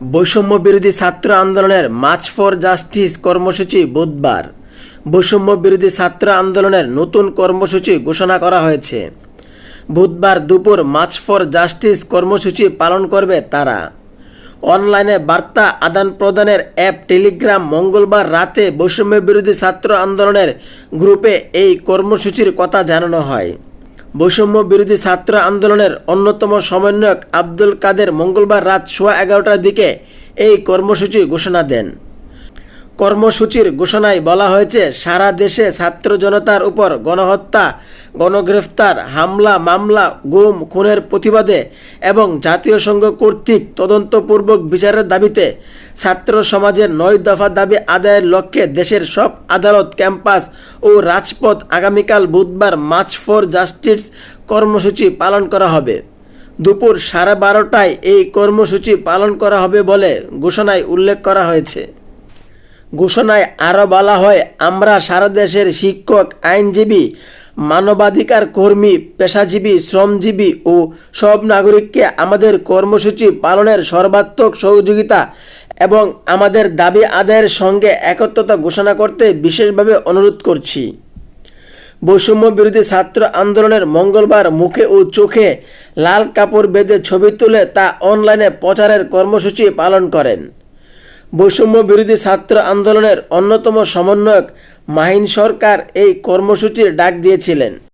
বৈষম্য বিরোধী ছাত্র আন্দোলনের মার্চ ফর জাস্টিস কর্মসূচি বুধবার। বৈষম্য বিরোধী ছাত্র আন্দোলনের নতুন কর্মসূচি ঘোষণা করা হয়েছে। বুধবার দুপুর মার্চ ফর জাস্টিস কর্মসূচি পালন করবে তারা। অনলাইনে বার্তা আদান প্রদানের অ্যাপ টেলিগ্রাম মঙ্গলবার রাতে বৈষম্য বিরোধী ছাত্র আন্দোলনের গ্রুপে এই কর্মসূচির কথা জানানো হয়। বৈষম্য বিরোধী ছাত্র আন্দোলনের অন্যতম সমন্বয়ক আব্দুল কাদের মঙ্গলবার রাত সোয়া এগারোটার দিকে এই কর্মসূচি ঘোষণা দেন। কর্মসূচির ঘোষণায় বলা হয়েছে, সারা দেশে ছাত্র জনতার উপর গণহত্যা, গণগ্রেফতার, হামলা, মামলা, গুম, খুনের প্রতিবাদে এবং জাতীয় সংঘ কর্তৃক তদন্তপূর্বক বিচারের দাবিতে ছাত্র সমাজের নয় দফা দাবি আদায়ের লক্ষ্যে দেশের সব আদালত, ক্যাম্পাস ও রাজপথ আগামীকাল বুধবার মার্চ ফর জাস্টিস কর্মসূচি পালন করা হবে। দুপুর সাড়ে বারোটায় এই কর্মসূচি পালন করা হবে বলে ঘোষণায় উল্লেখ করা হয়েছে। ঘোষণায় আরও বলা হয়, আমরা সারা দেশের শিক্ষক, আইনজীবী, মানবাধিকার কর্মী, পেশাজীবী, শ্রমজীবী ও সব নাগরিককে আমাদের কর্মসূচি পালনের সর্বাত্মক সহযোগিতা এবং আমাদের দাবি আদায়ের সঙ্গে একত্রতা ঘোষণা করতে বিশেষভাবে অনুরোধ করছি। বৈষম্য বিরোধী ছাত্র আন্দোলনের মঙ্গলবার মুখে ও চোখে লাল কাপড় বেঁধে ছবি তুলে তা অনলাইনে প্রচারের কর্মসূচি পালন করেন। বৈষম্য বিরোধী ছাত্র আন্দোলনের অন্যতম সমন্বয়ক মাহিন সরকার এই কর্মসূচির ডাক দিয়েছিলেন।